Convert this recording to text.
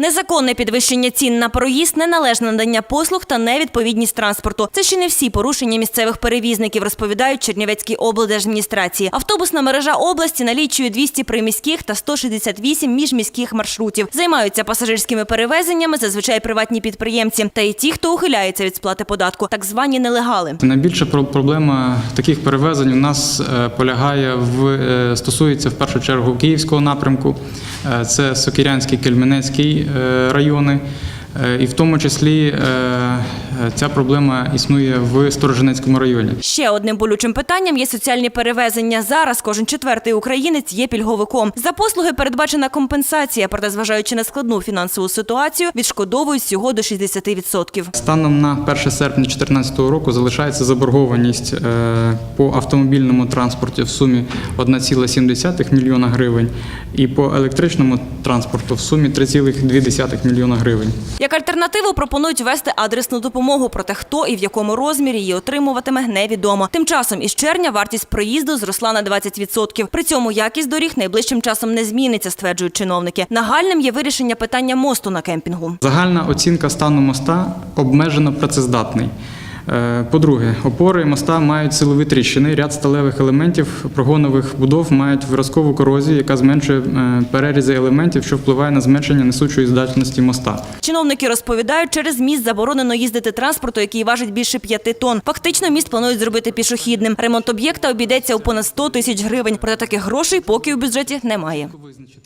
Незаконне підвищення цін на проїзд, неналежне надання послуг та невідповідність транспорту. Це ще не всі порушення місцевих перевізників, розповідають Чернівецькій облдержадміністрації. Автобусна мережа області налічує 200 приміських та 168 міжміських маршрутів. Займаються пасажирськими перевезеннями зазвичай приватні підприємці та й ті, хто ухиляється від сплати податку, так звані нелегали. Найбільша про- проблема таких перевезень у нас е, полягає в е, стосується в першу чергу київського напрямку, Е, це Сокирянський, Кельменецький райони. Е, І в тому числі е, ця проблема існує в Сторожинецькому районі. Ще одним болючим питанням є соціальні перевезення. Зараз кожен четвертий українець є пільговиком. За послуги передбачена компенсація, проте, зважаючи на складну фінансову ситуацію, відшкодовують всього до 60%. Станом на 1 серпня 2014 року залишається заборгованість е, по автомобільному транспорті в сумі 1,7 мільйона гривень і по електричному транспорту в сумі 3,2 мільйона гривень. Як альтернативу пропонують ввести адресну допомогу, проте хто і в якому розмірі її отримуватиме, невідомо. Тим часом із червня вартість проїзду зросла на 20%. При цьому якість доріг найближчим часом не зміниться, стверджують чиновники. Нагальним є вирішення питання мосту на кемпінгу. Загальна оцінка стану моста обмежено працездатний. Е, По-друге, опори моста мають силові тріщини, ряд сталевих елементів прогонових будов мають виразкову корозію, яка зменшує е, перерізи елементів, що впливає на зменшення несучої здатності моста. Чиновники розповідають, через міст заборонено їздити транспорту, який важить більше п'яти тонн. Фактично, міст планують зробити пішохідним. Ремонт об'єкта обійдеться у понад 100 тисяч гривень. Проте таких грошей поки у бюджеті немає.